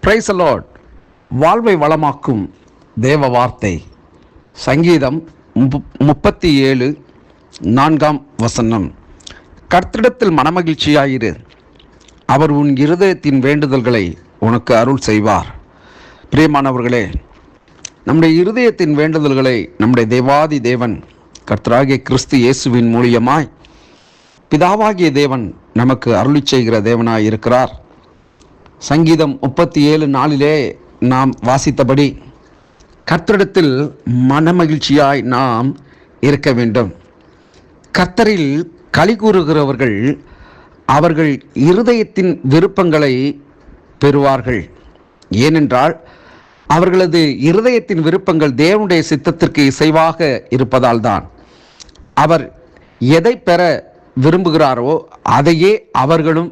Price allot வாழ்வை வளமாக்கும் தேவ வார்த்தை. சங்கீதம் முப்- முப்பத்தி ஏழு நான்காம் வசனம். கர்த்திடத்தில் மனமகிழ்ச்சியாயிரு. அவர் உன் இருதயத்தின் வேண்டுதல்களை உனக்கு அருள் செய்வார். பிரியமானவர்களே நம்முடைய இருதயத்தின் வேண்டுதல்களை நம்முடைய தேவாதி தேவன் கர்த்தராகிய கிறிஸ்து இயேசுவின் மூலியமாய் பிதாவாகிய தேவன் நமக்கு அருளி செய்கிற தேவனாய் இருக்கிறார் சங்கீதம் முப்பத்தி ஏழு நாளிலே நாம் வாசித்தபடி கர்த்தரிடத்தில் மனமகிழ்ச்சியாய் நாம் இருக்க வேண்டும். கர்த்தரில் களி கூறுகிறவர்கள் அவர்கள் இருதயத்தின் விருப்பங்களை பெறுவார்கள். ஏனென்றால் அவர்களது இருதயத்தின் விருப்பங்கள் தேவனுடைய சித்தத்திற்கு இசைவாக இருப்பதால் தான் அவர் எதை பெற விரும்புகிறாரோ அதையே அவர்களும்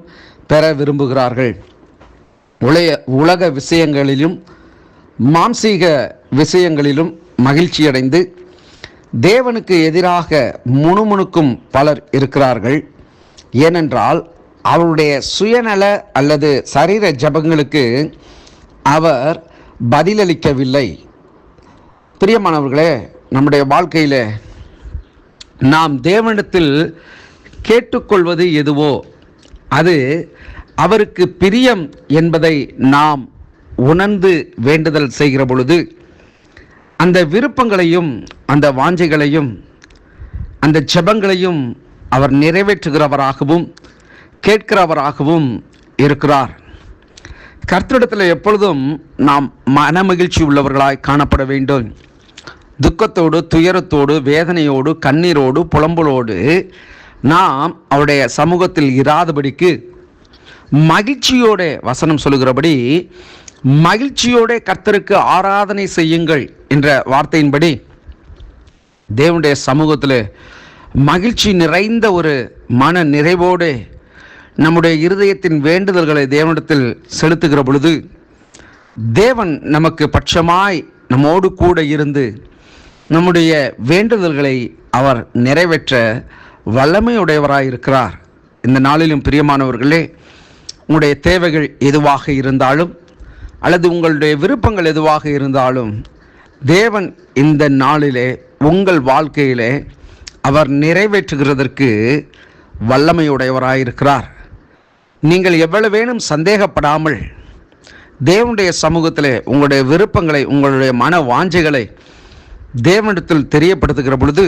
பெற விரும்புகிறார்கள். உலக உலக விஷயங்களிலும் மாம்சீக விஷயங்களிலும் மகிழ்ச்சியடைந்து தேவனுக்கு எதிராக முணுமுணுக்கும் பலர் இருக்கிறார்கள். ஏனென்றால் அவருடைய சுயநல அல்லது சரீர ஜபங்களுக்கு அவர் பதிலளிக்கவில்லை. பிரியமானவர்களே நம்முடைய வாழ்க்கையில் நாம் தேவனிடத்தில் கேட்டுக்கொள்வது எதுவோ அது அவருக்கு பிரியம் என்பதை நாம் உணர்ந்து வேண்டுதல் செய்கிற பொழுது அந்த விருப்பங்களையும் அந்த வாஞ்சைகளையும் அந்த ஜபங்களையும் அவர் நிறைவேற்றுகிறவராகவும் கேட்கிறவராகவும் இருக்கிறார். கர்த்தரிடத்தில் எப்பொழுதும் நாம் மனமகிழ்ச்சி உள்ளவர்களாய் காணப்பட வேண்டும். துக்கத்தோடு துயரத்தோடு வேதனையோடு கண்ணீரோடு புலம்பலோடு நாம் அவருடைய சமூகத்தில் இராதபடிக்கு மகிழ்ச்சியோட வசனம் சொல்லுகிறபடி மகிழ்ச்சியோட கர்த்தருக்கு ஆராதனை செய்யுங்கள் என்ற வார்த்தையின்படி தேவனுடைய சமூகத்தில் மகிழ்ச்சி நிறைந்த ஒரு மன நிறைவோடு நம்முடைய இருதயத்தின் வேண்டுதல்களை தேவனிடத்தில் செலுத்துகிற பொழுது தேவன் நமக்கு பட்சமாய் நம்மோடு கூட இருந்து நம்முடைய வேண்டுதல்களை அவர் நிறைவேற்ற வல்லமையுடையவராக இருக்கிறார் இந்த நாளிலும் பிரியமானவர்களே உங்களுடைய தேவைகள் எதுவாக இருந்தாலும் அல்லது உங்களுடைய விருப்பங்கள் எதுவாக இருந்தாலும் தேவன் இந்த நாளிலே உங்கள் வாழ்க்கையிலே அவர் நிறைவேற்றுகிறதற்கு வல்லமையுடையவராயிருக்கிறார். நீங்கள் எவ்வளவேனும் சந்தேகப்படாமல் தேவனுடைய சமூகத்திலே உங்களுடைய விருப்பங்களை உங்களுடைய மன வாஞ்சைகளை தேவனிடத்தில் தெரியப்படுத்துகிற பொழுது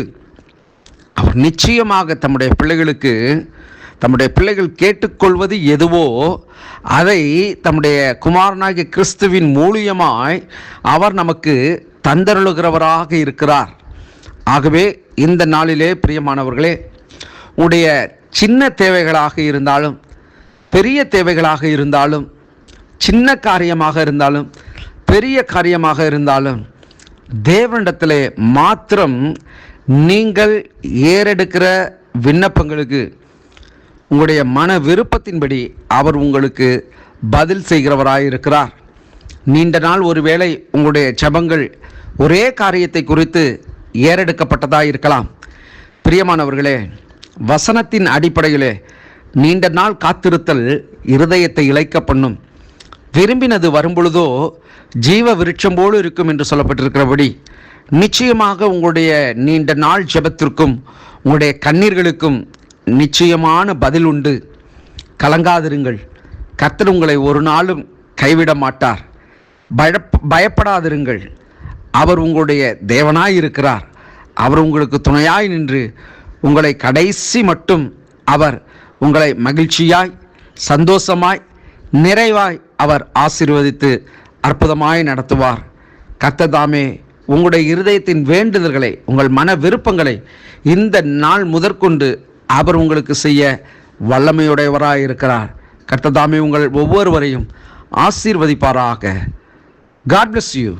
அவர் நிச்சயமாக தம்முடைய பிள்ளைகளுக்கு தம்முடைய பிள்ளைகள் கேட்டுக்கொள்வது எதுவோ அதை தம்முடைய குமாரனாகிய கிறிஸ்துவின் மூலியமாய் அவர் நமக்கு தந்தருளுகிறவராக இருக்கிறார். ஆகவே இந்த நாளிலே பிரியமானவர்களே உடைய சின்ன தேவைகளாக இருந்தாலும் பெரிய தேவைகளாக இருந்தாலும் சின்ன காரியமாக இருந்தாலும் பெரிய காரியமாக இருந்தாலும் தேவனிடத்தில் மாத்திரம் நீங்கள் ஏறெடுக்கிற விண்ணப்பங்களுக்கு உங்களுடைய மன விருப்பத்தின்படி அவர் உங்களுக்கு பதில் செய்கிறவராயிருக்கிறார். நீண்ட நாள் ஒருவேளை உங்களுடைய ஜெபங்கள் ஒரே காரியத்தை குறித்து ஏறெடுக்கப்பட்டதாக இருக்கலாம் பிரியமானவர்களே வசனத்தின் அடிப்படையிலே நீண்ட நாள் காத்திருத்தல் இருதயத்தை இழைக்க பண்ணும். விரும்பினது வரும்பொழுதோ ஜீவ விருட்சம் போல இருக்கும் என்று சொல்லப்பட்டிருக்கிறபடி நிச்சயமாக உங்களுடைய நீண்ட நாள் ஜெபத்திற்கும் உங்களுடைய கண்ணீர்களுக்கும் நிச்சயமான பதில் உண்டு. கலங்காதிருங்கள். கர்த்தர் உங்களை ஒரு நாளும் கைவிட மாட்டார். பயப் பயப்படாதிருங்கள். அவர் உங்களுடைய தேவனாய் இருக்கிறார். அவர் உங்களுக்கு துணையாய் நின்று உங்களை கடைசி மட்டும் அவர் உங்களை மகிழ்ச்சியாய் சந்தோஷமாய் நிறைவாய் அவர் ஆசீர்வதித்து அற்புதமாய் நடத்துவார். கர்த்ததாமே உங்களுடைய இருதயத்தின் வேண்டுதல்களை உங்கள் மன விருப்பங்களை இந்த நாள் முதற்கொண்டு அவர் உங்களுக்கு செய்ய வல்லமையுடையவராக இருக்கிறார். கர்த்ததாமே உங்கள் ஒவ்வொருவரையும் ஆசீர்வதிப்பாராக. God bless you